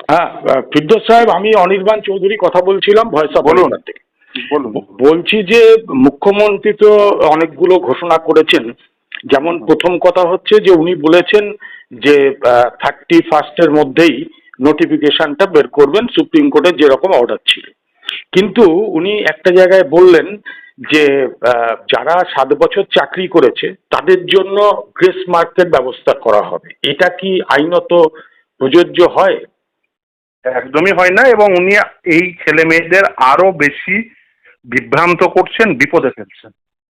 হ্যাঁ ফিরদৌস সাহেব আমি অনির্বাণ চৌধুরী কথা বলছিলাম ভয়েস অফ বলুন। থেকে। বলুন। বলছি যে মুখ্যমন্ত্রী তো অনেকগুলো ঘোষণা করেছেন। যেমন প্রথম কথা হচ্ছে যে উনি বলেছেন যে থার্টি ফার্স্টের মধ্যেই নোটিফিকেশনটা বের করবেন সুপ্রিম কোর্টের যেরকম অর্ডার ছিল। কিন্তু উনি একটা জায়গায় বললেন যে যারা সাত বছর চাকরি করেছে তাদের জন্য গ্রেস মার্কের ব্যবস্থা করা হবে। এটা কি আইনত প্রযোজ্য হয়? একদমই হয় না এবং উনি এই ছেলে মেয়েদের আরও বেশি বিভ্রান্ত করছেন বিপদে ফেলছেন।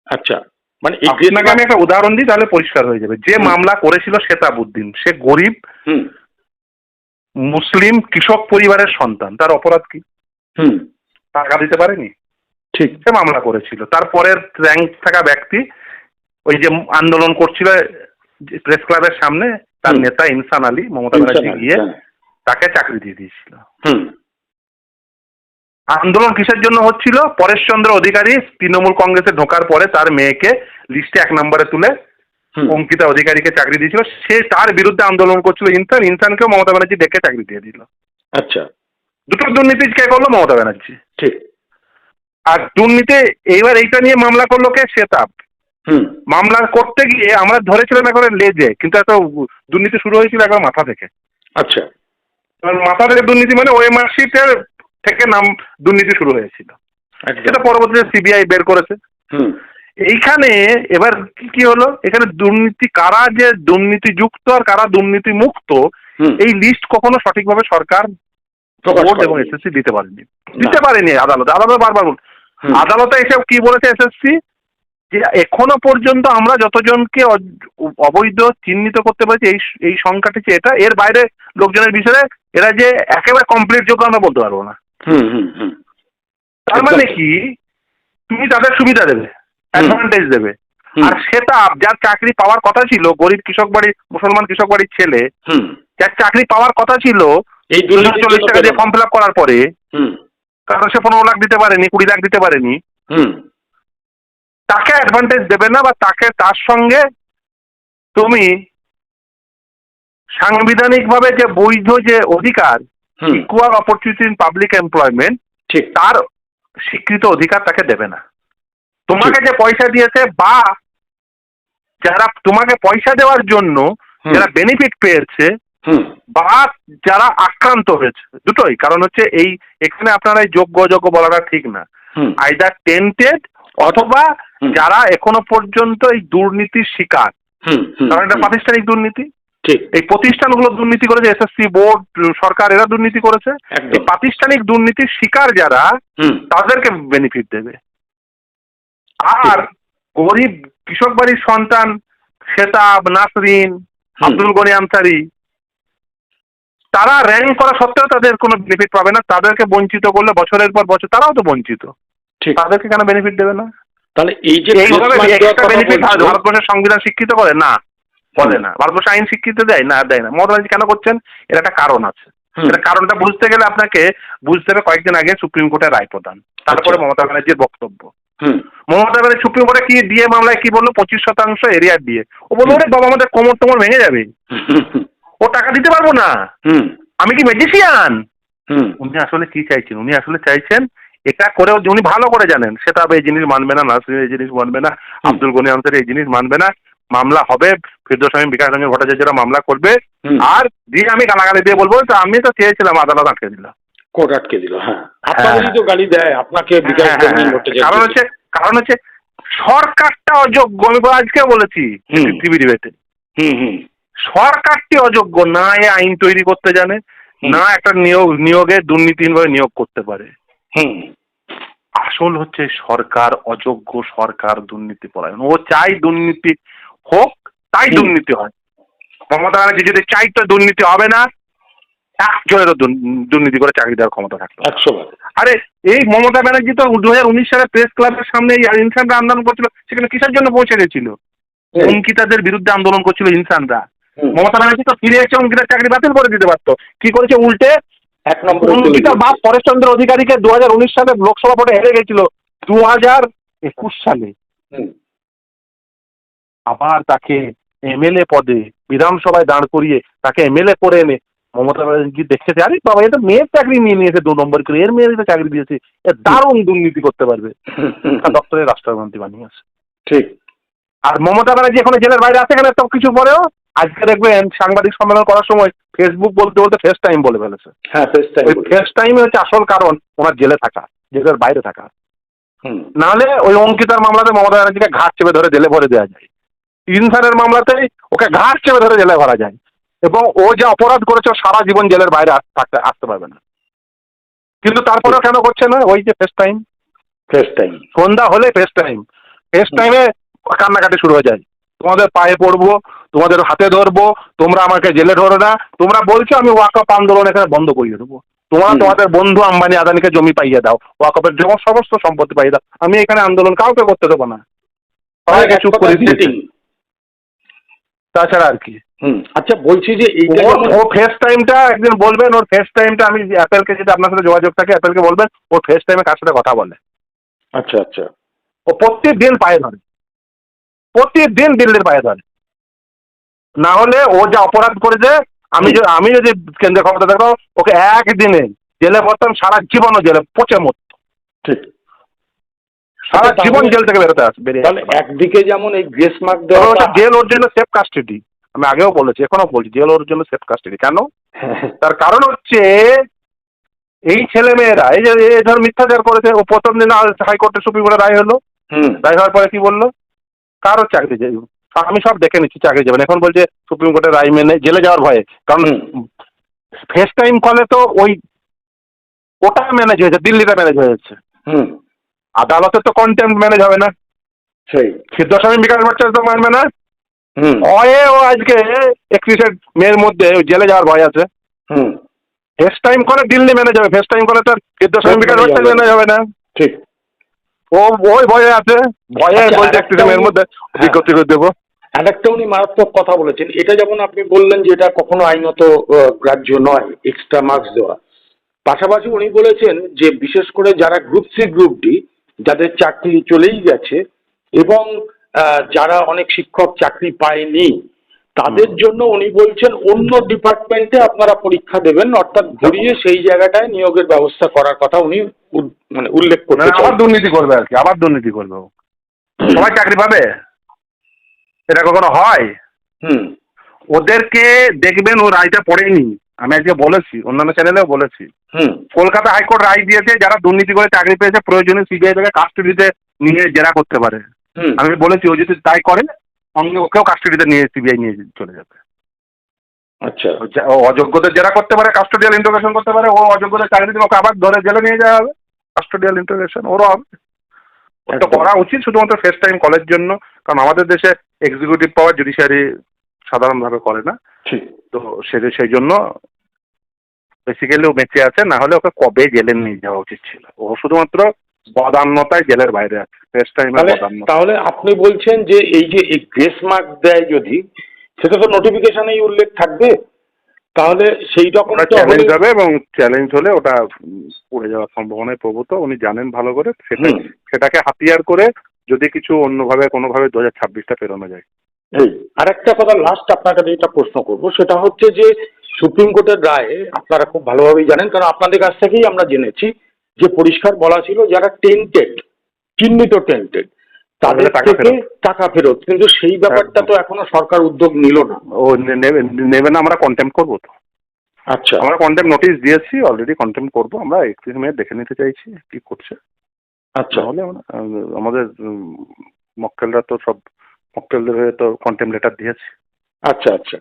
আচ্ছা মানে আপনাকে আমি একটা উদাহরণ দিই তাহলে পরিষ্কার হয়ে যাবে। যে মামলা করেছিল শেতাবুদ্দিন সে গরিব মুসলিম কৃষক পরিবারের সন্তান। তার অপরাধ কি? হুম। টাকা দিতে পারেনি? ঠিক। সে মামলা করেছিল। তারপরের র্যাঙ্ক থাকা ব্যক্তি ওই যে আন্দোলন করছিল প্রেস ক্লাবের সামনে তার নেতা ইনসান আলী মমতা ব্যানার্জি গিয়ে হ্যাঁ। তাকে চাকরি দিয়ে দিয়েছিল। হুম। আন্দোলন কিসের জন্য হচ্ছিল? পরেশচন্দ্র অধিকারী তৃণমূল কংগ্রেসে ঢোকার পরে তার মেয়েকে লিস্টে এক নম্বরে তুলে অঙ্কিতা অধিকারীকে চাকরি দিয়েছিল। সে তার বিরুদ্ধে আন্দোলন করছিল। ইনসান ইনসানকেও মমতা ব্যানার্জি ডেকে চাকরি দিয়ে দিল। আচ্ছা। দুটো দুর্নীতি কে করল? মমতা ব্যানার্জি। ঠিক। আর দুর্নীতি এইবার এইটা নিয়ে মামলা করল কে? শ্বেতাব হুম। মামলা করতে গিয়ে আমরা ধরেছিলাম একবারে লেজে কিন্তু একটা দুর্নীতি শুরু হয়েছিল একবার মাথা থেকে। আচ্ছা। মাথা থেকে দুর্নীতি মানে ওই মার্কশিটের থেকে নাম দুর্নীতি শুরু হয়েছিল। সেটা পরবর্তীতে সিবিআই বের করেছে। এইখানে এবার কি হলো? এখানে দুর্নীতি কারা যে দুর্নীতি যুক্ত আর কারা দুর্নীতি মুক্ত এই লিস্ট কখনো সঠিকভাবে সরকার বোর্ড এবং এসএসসি দিতে পারেনি। দিতে পারেনি আদালতে। আদালত বারবার বল আদালতে এসে কি বলেছে এসএসসি যে এখনও পর্যন্ত আমরা যতজনকে অবৈধ চিহ্নিত করতে পেরেছি এই এই সংখ্যাটি হচ্ছে এটা এর বাইরে লোকজনের বিষয়ে এরা যে একেবারে কমপ্লিট যোগ্য আমরা বলতে পারব না। তার মানে কি? তুমি তাদের সুবিধা দেবে অ্যাডভান্টেজ দেবে। আর সেটা যার চাকরি পাওয়ার কথা ছিল গরিব কৃষক বাড়ির মুসলমান কৃষক বাড়ির ছেলে যার চাকরি পাওয়ার কথা ছিল এই চল্লিশ টাকা দিয়ে ফর্ম ফিল আপ করার পরে হুম। কারণ সে পনেরো লাখ দিতে পারেনি কুড়ি লাখ দিতে পারেনি। হুম। তাকে অ্যাডভান্টেজ দেবে না বা তাকে তার সঙ্গে তুমি সাংবিধানিকভাবে যে বৈধ যে অধিকার equal opportunity in public employment ঠিক। তার স্বীকৃত অধিকার তাকে দেবে না। তোমাকে যে পয়সা দিয়েছে বা যারা তোমাকে পয়সা দেওয়ার জন্য যারা বেনিফিট পেয়েছে বা যারা আক্রান্ত হয়েছে দুটোই। কারণ হচ্ছে এই এখানে আপনারা এই যোগ্য অযোগ্য বলাটা ঠিক না। আইদার টেন্টেড অথবা যারা এখনও পর্যন্ত এই দুর্নীতির শিকার কারণ এটা প্রাতিষ্ঠানিক দুর্নীতি। এই প্রতিষ্ঠানগুলো দুর্নীতি করেছে এসএসসি বোর্ড সরকার এরা দুর্নীতি করেছে। এই প্রাতিষ্ঠানিক দুর্নীতির শিকার যারা তাদেরকে বেনিফিট দেবে। আর গরিব কৃষক বাড়ির সন্তান শেতাব নাসরিন। আব্দুল গনি আনসারি তারা র্যাঙ্ক করা সত্ত্বেও তাদের কোনো বেনিফিট পাবে না। তাদেরকে বঞ্চিত করলে বছরের পর বছর তারাও তো বঞ্চিত। ঠিক। তাদেরকে কেন বেনিফিট দেবে না? তাহলে এই যে বেনিফিট ভারতবর্ষের সংবিধান স্বীকৃত করে? না বলে না। ভারতবর্ষ আইন স্বীকৃত দেয়? না দেয় না। মমতা ব্যানার্জি কেন করছেন? এর একটা কারণ আছে। কারণটা বুঝতে গেলে আপনাকে বুঝতে হবে কয়েকদিন আগে সুপ্রিম কোর্টের রায় প্রদান। তারপরে আচ্ছা। মমতা ব্যানার্জির বক্তব্য। হুম। মমতা ব্যানার্জি সুপ্রিম কোর্টে কি দিয়ে মামলায় কি বলল? পঁচিশ শতাংশ এরিয়ার দিয়ে ও বলল বাবা আমাদের কোমর টোমর ভেঙে যাবে। ও টাকা দিতে পারব না। হুম। আমি কি মেডিসিয়ান হুম। উনি আসলে কি চাইছেন? উনি আসলে চাইছেন এটা করেও উনি ভালো করে জানেন সেটা এই জিনিস মানবে না নাসরিন এই জিনিস মানবে না আব্দুল গনি আনসারি এই জিনিস মানবে না মামলা হবে ফিরদোস আমি বিকাশ রঞ্জন ভট্টাচার্যরা মামলা করবে আর দিয়ে আমি গালাগালি দিয়ে বলব তো আমি তো চেয়েছিলাম আদালত আটকে দিল। কোর্ট আটকে দিল হ্যাঁ। আপনাদেরই তো গালি দেয় আপনাকে বিকাশ হ্যাঁ, রঞ্জন হ্যাঁ, ভট্টাচার্য কারণ হচ্ছে কারণ হচ্ছে সরকারটা অযোগ্য আমি আজকে বলেছি। টিভি ডিবেটে। হুম হুম। সরকারটি অযোগ্য না এ আইন তৈরি করতে জানে না একটা নিয়োগ নিয়োগে দুর্নীতিহীনভাবে নিয়োগ করতে পারে। হুম। আসল হচ্ছে সরকার অযোগ্য সরকার দুর্নীতি পরায়ণ। ও চাই দুর্নীতি হোক তাই দুর্নীতি হয়। মমতা ব্যানার্জি যদি চাই তো দুর্নীতি হবে না। একজনেরও দুর্নীতি করে চাকরি দেওয়ার ক্ষমতা। একশো আরে এই মমতা ব্যানার্জি তো দু হাজার উনিশ সালে প্রেস ক্লাবের সামনে ইনসানরা আন্দোলন করছিল সেখানে কিসের জন্য পৌঁছে গেছিল? অঙ্কিতাদের বিরুদ্ধে আন্দোলন করছিল ইনসানরা। মমতা ব্যানার্জি তো ফিরে এসে অঙ্কিতার চাকরি বাতিল করে দিতে পারতো। কি করেছে উল্টে? এক নম্বর অঙ্কিতা বাপ পরেশচন্দ্র অধিকারীকে দু হাজার উনিশ সালে লোকসভা ভোটে হেরে গেছিল দু হাজার একুশ সালে। আবার তাকে এমএলএ পদে বিধানসভায় দাঁড় করিয়ে তাকে এমএলএ করে এনে মমতা ব্যানার্জি দেখেছে আরে বাবা এটা মেয়ের চাকরি নিয়ে নিয়েছে দু নম্বর করে এর মেয়ের চাকরি দিয়েছে দারুণ দুর্নীতি করতে পারবে। দপ্তরের রাষ্ট্রমন্ত্রী বানিয়েছে ঠিক। আর মমতা ব্যানার্জি এখনও জেলের বাইরে আছে কেন? সব কিছু পরেও আজকে দেখবেন সাংবাদিক সম্মেলন করার সময় ফেসবুক বলতে বলতে ফেস টাইম বলে ফেলেছে। হ্যাঁ ফেস টাইম ওই ফেস টাইমে হচ্ছে আসল কারণ ওনার জেলে থাকা জেলের বাইরে থাকা। হুম। নাহলে ওই অঙ্কিতার মামলাতে মমতা ব্যানার্জিকে ঘাট চেপে ধরে জেলে ভরে দেওয়া যায়। ইনসানের মামলাতেই ওকে ঘাট চেপে ধরে জেলে ভরা যায়। এবং ও যে অপরাধ করেছে ও সারা জীবন জেলের বাইরে থাকতে আসতে পারবে না। কিন্তু তারপরেও কেন করছে না? ওই যে ফেস টাইম ফেস টাইম সন্ধ্যা হলে ফেস টাইম ফেস টাইমে কান্নাকাটি শুরু হয়ে যায়। তোমাদের পায়ে পড়ব তোমাদের হাতে ধরবো তোমরা আমাকে জেলে ধরো না। তোমরা বলছো আমি ওয়াকআপ আন্দোলন এখানে বন্ধ করিয়ে দেবো। তোমরা তোমাদের বন্ধু আম্বানি আদানিকে জমি পাইয়ে দাও। ওয়াকআপের জন্য সমস্ত সম্পত্তি পাইয়ে দাও। আমি এখানে আন্দোলন কাউকে করতে দেবো না। সবাইকে চুপ করে দিয়েছি। তাছাড়া আর কি। আচ্ছা বলছি যে যেমন- ও ফেস টাইমটা একদিন বলবেন ওর ফেস টাইমটা আমি অ্যাপেলকে যদি আপনার সাথে যোগাযোগ থাকে অ্যাপেলকে বলবেন ওর ফেস টাইমে কার সাথে কথা বলে। আচ্ছা আচ্ছা। ও প্রত্যেক দিন পায়ে ধরে। প্রত্যেক দিন দিল্লির পায়ে ধরে না হলে ও যা অপরাধ করেছে আমি যদি আমি যদি কেন্দ্রীয় ক্ষমতা থাকতো ওকে একদিনে জেলে ভরতাম সারা জীবনও জেলে পচে মরত। ঠিক। সারা জীবন জেল থেকে বেরোতে আসবে তাহলে একদিকে যেমন এই গ্রেস মার্ক দেওয়া জেল ওর জন্য সেফ কাস্টাডি আমি আগেও বলেছি এখনও বলছি জেল ওর জন্য সেফ কাস্টাডি কেন? তার কারণ হচ্ছে এই ছেলে মেয়েরা এই যে ধর মিথ্যাচার করেছে ও প্রথম দিন হাইকোর্টে সুপ্রিম কোর্টে রায় হলো। রায় হওয়ার পরে কি বলল? কারও চাকরি আমি সব দেখে নিচ্ছি চাকরি যাবেন এখন বলছে সুপ্রিম কোর্টের রায় মেনে জেলে যাওয়ার ভয়ে। কারণ। ফেস টাইম কলে তো ওই ওটা ম্যানেজ হয়েছে দিল্লিটা ম্যানেজ হয়ে যাচ্ছে। হুম। আদালতে তো কন্টেম্প ম্যানেজ হবে না। সেই। সিদ্ধস্বামী বিকাশ ভট্টাচার্য তো মানবে না। হুম। ভয়ে ও আজকে একত্রিশে মেয়ের মধ্যে ওই জেলে যাওয়ার ভয় আছে। হুম। ফেস টাইম করে দিল্লি ম্যানেজ হবে ফেস টাইম করে তো সিদ্ধস্বামী বিকাশ ভট্টাচার্য ম্যানেজ হবে না। ঠিক। ও ওই ভয়ে আছে। ভয়ে আচ্ছা, বলছে আর একত্রিশে মধ্যে হ্যাঁ। বিজ্ঞপ্তি করে দেবো। আর একটা উনি মারাত্মক কথা বলেছেন। এটা যেমন আপনি বললেন যে এটা কখনো আইনত গ্রাহ্য নয় এক্সট্রা মার্কস দেওয়া। পাশাপাশি উনি বলেছেন যে বিশেষ করে যারা গ্রুপ সি গ্রুপ ডি যাদের চাকরি চলেই গেছে এবং যারা অনেক শিক্ষক চাকরি পায়নি তাদের জন্য উনি বলছেন অন্য ডিপার্টমেন্টে আপনারা পরীক্ষা দেবেন অর্থাৎ ঘুরিয়ে সেই জায়গাটায় নিয়োগের ব্যবস্থা করার কথা উনি মানে উল্লেখ করতে মানে আবার দুর্নীতি করবে আর কি আবার দুর্নীতি করবে ও। সবাই চাকরি পাবে? এটা কখনো হয়? হুম। ওদেরকে দেখবেন ও রায়টা পড়েনি। আমি আজকে বলেছি অন্যান্য চ্যানেলেও বলেছি। হুম। কলকাতা হাইকোর্ট রায় দিয়েছে যারা দুর্নীতি করে চাকরি পেয়েছে প্রয়োজনে সিবিআই থেকে কাস্টডিতে নিয়ে জেরা করতে পারে। আমি বলেছি ও যদি তাই করে সঙ্গে ওকেও কাস্টডিতে নিয়ে সিবিআই নিয়ে চলে যাবে। আচ্ছা। অযোগ্যদের জেরা করতে পারে কাস্টোডিয়াল ইন্টারোগেশন করতে পারে ও অযোগ্যদের চাকরি দিলে ওকে আবার ধরে জেলে নিয়ে যাওয়া হবে। কাস্টোডিয়াল ইন্টারোগেশন ওরও হবে। ওটা করা উচিত শুধুমাত্র ফেস টাইম কলের জন্য কারণ আমাদের দেশে এক্সিকিউটিভ পাওয়ার জুডিশিয়ারি সাধারণভাবে করে না। ঠিক। তো সে সেই জন্য বেসিক্যালি ও বেঁচে আছে না হলে ওকে কবে জেলে নিয়ে যাওয়া উচিত ছিল? ও শুধুমাত্র বদান্যতায় জেলের বাইরে আছে। ফেস টাইমে তাহলে তাহলে আপনি বলছেন যে এই যে এই গ্রেস মার্ক দেয় যদি সেটা তো নোটিফিকেশনেই উল্লেখ থাকবে? তাহলে সেই রকম ওটা চ্যালেঞ্জ হবে এবং চ্যালেঞ্জ হলে ওটা পড়ে যাওয়ার সম্ভাবনায় প্রভূত উনি জানেন ভালো করে সেটা সেটাকে হাতিয়ার করে যদি কিছু অন্যভাবে কোনোভাবে দু হাজার ছাব্বিশটা পেরোনো যায়। আর একটা কথা লাস্ট আপনার কাছে এটা প্রশ্ন করব সেটা হচ্ছে যে সুপ্রিম কোর্টের রায়ে আপনারা খুব ভালোভাবেই জানেন কারণ আপনাদের কাছ থেকেই আমরা জেনেছি যে পরিষ্কার বলা ছিল যারা টেন্টেড চিহ্নিত টেন্টেড তাদের থেকে। টাকা ফেরত। কিন্তু সেই ব্যাপারটা তো এখনও সরকার উদ্যোগ নিল না। ও নেবে না আমরা কন্টেম করব তো। আচ্ছা। আমরা কন্টেম নোটিশ দিয়েছি অলরেডি কন্টেম্প করব। আমরা একত্রিশ মিনিট দেখে নিতে চাইছি কি করছে। আচ্ছা। হলে আমাদের মক্কেলরা তো সব মক্কেলদের হয়ে তো কন্টেম্প লেটার দিয়েছি। আচ্ছা আচ্ছা।